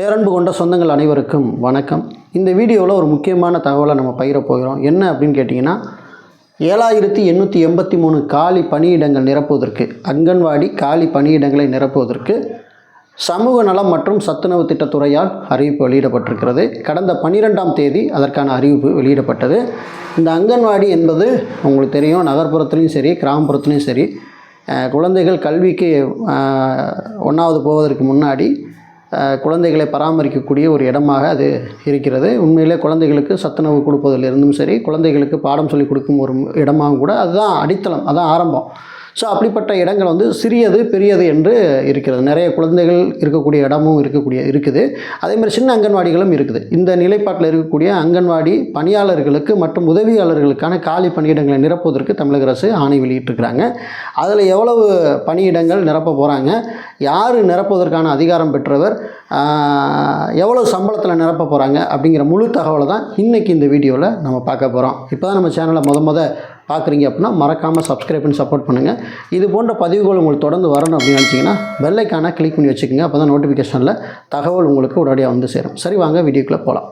பேரன்பு கொண்ட சொந்தங்கள் அனைவருக்கும் வணக்கம். இந்த வீடியோவில் ஒரு முக்கியமான தகவலை நம்ம பகிர போகிறோம். என்ன அப்படின்னு கேட்டிங்கன்னா ஏழாயிரத்தி எண்ணூற்றி எண்பத்தி மூணு காலி பணியிடங்கள் நிரப்புவதற்கு அங்கன்வாடி காலி பணியிடங்களை நிரப்புவதற்கு சமூக நலம் மற்றும் சத்துணவு திட்டத்துறையால் அறிவிப்பு வெளியிடப்பட்டிருக்கிறது. கடந்த பன்னிரெண்டாம் தேதி அதற்கான அறிவிப்பு வெளியிடப்பட்டது. இந்த அங்கன்வாடி என்பது உங்களுக்கு தெரியும் நகர்ப்புறத்துலேயும் சரி கிராமப்புறத்துலேயும் சரி குழந்தைகள் கல்விக்கு ஒன்றாவது போவதற்கு முன்னாடி குழந்தைகளை பராமரிக்கக்கூடிய ஒரு இடமாக அது இருக்கிறது. உண்மையிலே குழந்தைகளுக்கு சத்துணவு கொடுப்பதிலிருந்தும் சரி குழந்தைகளுக்கு பாடம் சொல்லிக் கொடுக்கும் ஒரு இடமாகவும் கூட அதுதான் அடித்தளம் அதுதான் ஆரம்பம். ஸோ அப்படிப்பட்ட இடங்கள் வந்து சிறியது பெரியது என்று இருக்கிறது. நிறைய குழந்தைகள் இருக்கக்கூடிய இடமும் இருக்கக்கூடிய இருக்குது. அதே மாதிரி சின்ன அங்கன்வாடிகளும் இருக்குது. இந்த நிலைப்பாட்டில் இருக்கக்கூடிய அங்கன்வாடி பணியாளர்களுக்கு மற்றும் உதவியாளர்களுக்கான காலி பணியிடங்களை நிரப்புவதற்கு தமிழக அரசு ஆணை வெளியிட்டிருக்கிறாங்க. அதில் எவ்வளவு பணியிடங்கள் நிரப்ப போகிறாங்க யார் நிரப்புவதற்கான அதிகாரம் பெற்றவர்? எவ்வளவு சம்பளத்தில் நிரப்ப போகிறாங்க அப்படிங்கிற முழு தகவலை தான் இன்றைக்கி இந்த வீடியோவில் நம்ம பார்க்க போகிறோம் இப்போ தான் நம்ம சேனலை முத முத பார்க்குறீங்க அப்படின்னா மறக்காமல் சப்ஸ்கிரைப் பண்ணி சப்போர்ட் பண்ணுங்கள் இது போன்ற பதிவுகள் உங்களுக்கு தொடர்ந்து வரணும் அப்படின்னு நினச்சிங்கன்னா பெல்லைக்கான கிளிக் பண்ணி வச்சுக்கோங்க. அப்போ தான் நோட்டிஃபிகேஷனில் தகவல் உங்களுக்கு உடனடியாக வந்து சேரும். சரி வாங்க வீடியோக்குள்ளே போகலாம்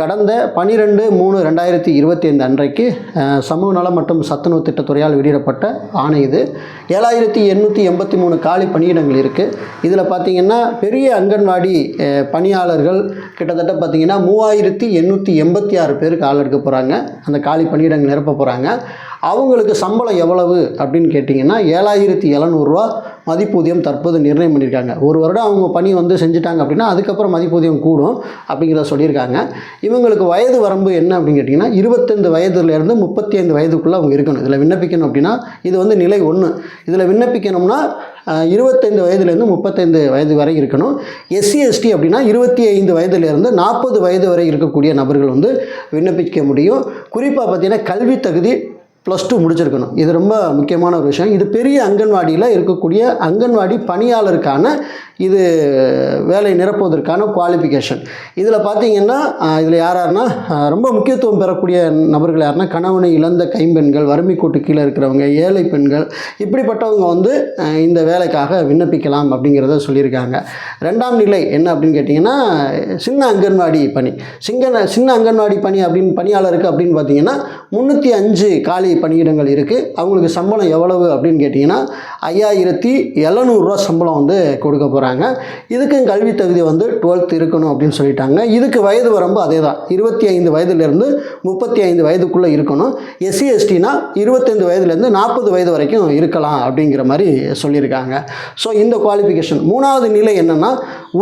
கடந்த பன்னிரெண்டு மூணு ரெண்டாயிரத்தி இருபத்தி ஐந்து அன்றைக்கு சமூக நலம் மற்றும் சத்துணவு திட்டத்துறையால் வெளியிடப்பட்ட ஆணை இது. ஏழாயிரத்தி எண்ணூற்றி எண்பத்தி மூணு காலி பணியிடங்கள் இருக்குது இதில் பார்த்தீங்கன்னா பெரிய அங்கன்வாடி பணியாளர்கள் கிட்டத்தட்ட பார்த்திங்கன்னா மூவாயிரத்தி எண்ணூற்றி எண்பத்தி ஆறு பேருக்கு ஆள் எடுக்க போகிறாங்க அந்த காலி பணியிடங்கள் நிரப்ப போகிறாங்க அவங்களுக்கு சம்பளம் எவ்வளவு அப்படின்னு கேட்டிங்கன்னா ஏழாயிரத்தி எழுநூறுவா மதிப்பூதியம் தற்போது நிர்ணயம் பண்ணியிருக்காங்க. ஒரு வருடம் அவங்க பணி வந்து செஞ்சுட்டாங்க அப்படின்னா அதுக்கப்புறம் மதிப்பூதியம் கூடும் அப்படிங்கிறத சொல்லியிருக்காங்க. இவங்களுக்கு வயது வரம்பு என்ன அப்படின்னு கேட்டிங்கன்னா இருபத்தைந்து வயதுலேருந்து முப்பத்தி ஐந்து வயதுக்குள்ளே அவங்க இருக்கணும். இதில் விண்ணப்பிக்கணும் அப்படின்னா இது வந்து நிலை ஒன்று இதில் விண்ணப்பிக்கணும்னா இருபத்தைந்து வயதுலேருந்து முப்பத்தைந்து வயது வரை இருக்கணும். எஸ்சி எஸ்டி அப்படின்னா இருபத்தி ஐந்து வயதுலேருந்து நாற்பது வயது வரை இருக்கக்கூடிய நபர்கள் வந்து விண்ணப்பிக்க முடியும். குறிப்பாக பார்த்தீங்கன்னா கல்வி தகுதி ப்ளஸ் டூ முடிச்சிருக்கணும். இது ரொம்ப முக்கியமான ஒரு விஷயம். இது பெரிய அங்கன்வாடியில் இருக்கக்கூடிய அங்கன்வாடி பணியாளருக்கான இது வேலை நிரப்புவதற்கான குவாலிஃபிகேஷன் இதில் பார்த்தீங்கன்னா இதில் யார் யாருன்னா ரொம்ப முக்கியத்துவம் பெறக்கூடிய நபர்கள் யாருன்னா கணவனை இழந்த கைம்பெண்கள் வறுமை கூட்டு கீழே இருக்கிறவங்க ஏழை பெண்கள் இப்படிப்பட்டவங்க வந்து இந்த வேலைக்காக விண்ணப்பிக்கலாம் அப்படிங்கிறத சொல்லியிருக்காங்க. ரெண்டாம் நிலை என்ன அப்படின்னு கேட்டிங்கன்னா சின்ன அங்கன்வாடி பணி. சிங்க சின்ன அங்கன்வாடி பணி அப்படின்னு பணியாளருக்கு அப்படின்னு பார்த்தீங்கன்னா முந்நூற்றி அஞ்சு காலி பணியிடங்கள் இருக்குது அவங்களுக்கு சம்பளம் எவ்வளவு அப்படின்னு கேட்டிங்கன்னா ஐயாயிரத்தி எழுநூறுரூவா சம்பளம் வந்து கொடுக்க போகிறாங்க இதுக்கும் கல்வி தகுதி வந்து டுவெல்த் இருக்கணும் அப்படின்னு சொல்லிட்டாங்க. இதுக்கு வயது வரம்பு அதே தான் இருபத்தி ஐந்து வயதுலேருந்து முப்பத்தி ஐந்து வயதுக்குள்ளே இருக்கணும். எஸ்சி எஸ்டினா இருபத்தைந்து வயதுலேருந்து நாற்பது வயது வரைக்கும் இருக்கலாம் அப்படிங்கிற மாதிரி சொல்லியிருக்காங்க. ஸோ இந்த குவாலிஃபிகேஷன் மூணாவது நிலை என்னென்னா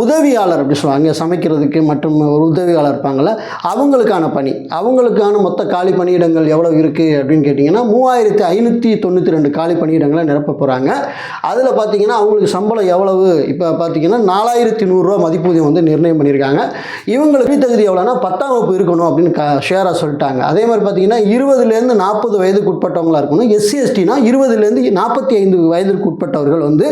உதவியாளர் அப்படி சொல்லுவாங்க. சமைக்கிறதுக்கு மற்றும் ஒரு உதவியாளர் இருப்பாங்கள்ல அவங்களுக்கான பணி. அவங்களுக்கான மொத்த காலி பணியிடங்கள் எவ்வளோ இருக்குது அப்படின்னு கேட்டிங்கன்னா மூவாயிரத்தி ஐநூற்றி தொண்ணூற்றி ரெண்டு காலி பணியிடங்களை நிரப்ப போகிறாங்க அதில் பார்த்தீங்கன்னா அவங்களுக்கு சம்பளம் எவ்வளவு? இப்போ பார்த்தீங்கன்னா நாலாயிரத்தி நூறுரூவா மதிப்பூதியம் வந்து நிர்ணயம் பண்ணியிருக்காங்க. இவங்களுக்கு தகுதி எவ்வளோனா பத்தாம் வகுப்பு இருக்கணும் அப்படின்னு க ஷேராக சொல்லிட்டாங்க. அதே மாதிரி பார்த்தீங்கன்னா இருபதுலேருந்து நாற்பது வயதுக்கு உட்பட்டவங்களாக இருக்கணும். எஸ்சி எஸ்டினா இருபதுலேருந்து நாற்பத்தி ஐந்து வயதிற்கு உட்பட்டவர்கள் வந்து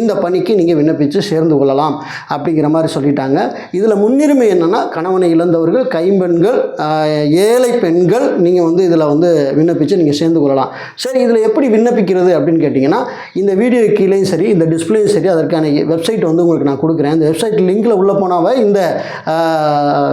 இந்த பணிக்கு நீங்கள் விண்ணப்பித்து சேர்ந்து கொள்ளலாம். அப்படிங்கிற மாதிரி சொல்லிட்டாங்க. இதில் முன்னுரிமை என்னென்னா கணவனை இழந்தவர்கள் கைம்பெண்கள் ஏழை பெண்கள் நீங்கள் வந்து இதில் வந்து விண்ணப்பித்து நீங்கள் சேர்ந்து கொள்ளலாம். சரி இதில் எப்படி விண்ணப்பிக்கிறது அப்படின்னு கேட்டிங்கன்னா இந்த வீடியோ கீழேயும் சரி இந்த டிஸ்பிளேயும் சரி அதற்கான வெப்சைட் வந்து உங்களுக்கு நான் கொடுக்குறேன். இந்த வெப்சைட் லிங்கில் உள்ள போனாவே இந்த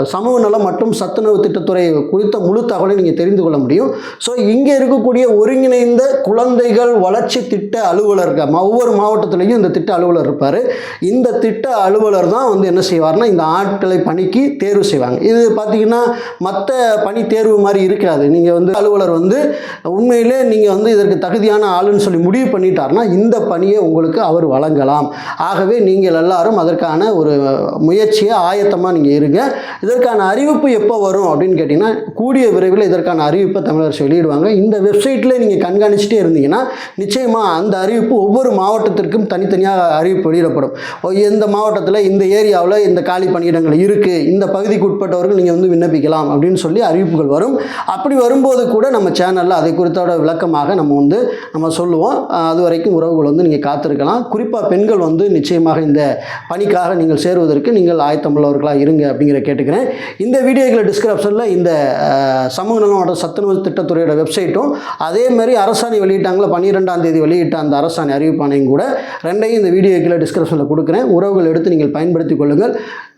சமூக நலம் மற்றும் சத்துணவு திட்டத்துறை குறித்த முழு தகவலை நீங்கள் தெரிந்து கொள்ள முடியும். ஸோ இங்கே இருக்கக்கூடிய ஒருங்கிணைந்த குழந்தைகள் வளர்ச்சி திட்ட அலுவலர் இருக்கா- ஒவ்வொரு மாவட்டத்திலையும் இந்த திட்ட அலுவலர் இருப்பார். இந்த திட்ட அலுவலர் தான் வந்து என்ன செய்வார்னா இந்த ஆட்களை பணிக்கு தேர்வு செய்வாங்க. இது பார்த்தீங்கன்னா மற்ற பணி தேர்வு மாதிரி இருக்காது. நீங்கள் வந்து அலுவலர் வந்து உண்மையிலே நீங்கள் வந்து இதற்கு தகுதியான ஆளுன்னு சொல்லி முடிவு பண்ணிட்டாருன்னா இந்த பணியை உங்களுக்கு அவர் வழங்கலாம். ஆகவே நீங்கள் எல்லாரும் அதற்கான ஒரு முயற்சியை ஆயத்தமாக நீங்கள் இருங்க. இதற்கான அறிவிப்பு எப்போ வரும் அப்படின்னு கேட்டிங்கன்னா கூடிய விரைவில் இதற்கான அறிவிப்பை தமிழர் வெளியிடுவாங்க. இந்த வெப்சைட்டில் நீங்கள் கண்காணிச்சிட்டே இருந்தீங்கன்னா நிச்சயமாக அந்த அறிவிப்பு ஒவ்வொரு மாவட்டத்திற்கும் தனித்தனியாக அறிவிப்பு வெளியிடப்படும். ஓ, எந்த மாவட்டத்தில் இந்த ஏரியாவில் இந்த காலி பணியிடங்கள் இருக்குது இந்த பகுதிக்கு உட்பட்டவர்கள் நீங்கள் வந்து விண்ணப்பிக்கலாம் அப்படின்னு சொல்லி அறிவிப்புகள் வரும். அப்படி வரும்போது கூட நம்ம சேனலில் அதை குறித்தோட விளக்கமாக நம்ம வந்து நம்ம சொல்லுவோம். அது வரைக்கும் உறவுகள் வந்து நீங்கள் காத்திருக்கலாம். குறிப்பாக பெண்கள் வந்து நிச்சயமாக இந்த பணிக்காக நீங்கள் சேருவதற்கு நீங்கள் ஆயத்தமுள்ளவர்களாக இருங்க அப்படிங்கிற கேட்டுக்கிறேன். இந்த வீடியோக்களை டிஸ்கிரிப்ஷனில் இந்த சமூக நலம் சத்துணவு திட்டத்துறையோட வெப்சைட்டும் அதே மாதிரி அரசாணை வெளியிட்டாங்களோ பன்னிரெண்டாம் தேதி வெளியிட்ட அந்த அரசாணை அறிவிப்பானையும் கூட ரெண்டையும் இந்த வீடியோக்களை டிஸ்கிரிப்ஷனில் கொடுக்குறேன். உறவுகள் எடுத்து நீங்கள் பயன்படுத்திக் கொள்ளுங்கள்.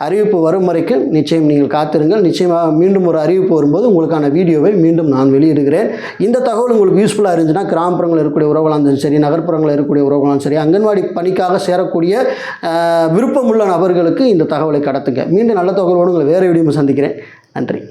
அறிவிப்பு வரும் வரைக்கும் நிச்சயம் நீங்கள் காத்திருங்கள். நிச்சயமாக மீண்டும் ஒரு அறிவிப்பு வரும்போது உங்களுக்கான வீடியோவை மீண்டும் நான் வெளியிடுகிறேன். இந்த தகவல் உங்களுக்கு யூஸ்ஃபுல்லாக இருந்துச்சுன்னா கிராமப்புறங்களில் இருக்கக்கூடிய உறவுகளாக இருந்தாலும் சரி நகர்ப்புறங்களில் இருக்கக்கூடிய உறவுகளாலும் சரி அங்கன்வாடி பணிக்காக சேரக்கூடிய விருப்பமுள்ள நபர்களுக்கு இந்த தகவலை கடத்துங்க. மீண்டும் நல்ல தகவலோடு உங்களை வேறு வீடியோ சந்திக்கிறேன். நன்றி.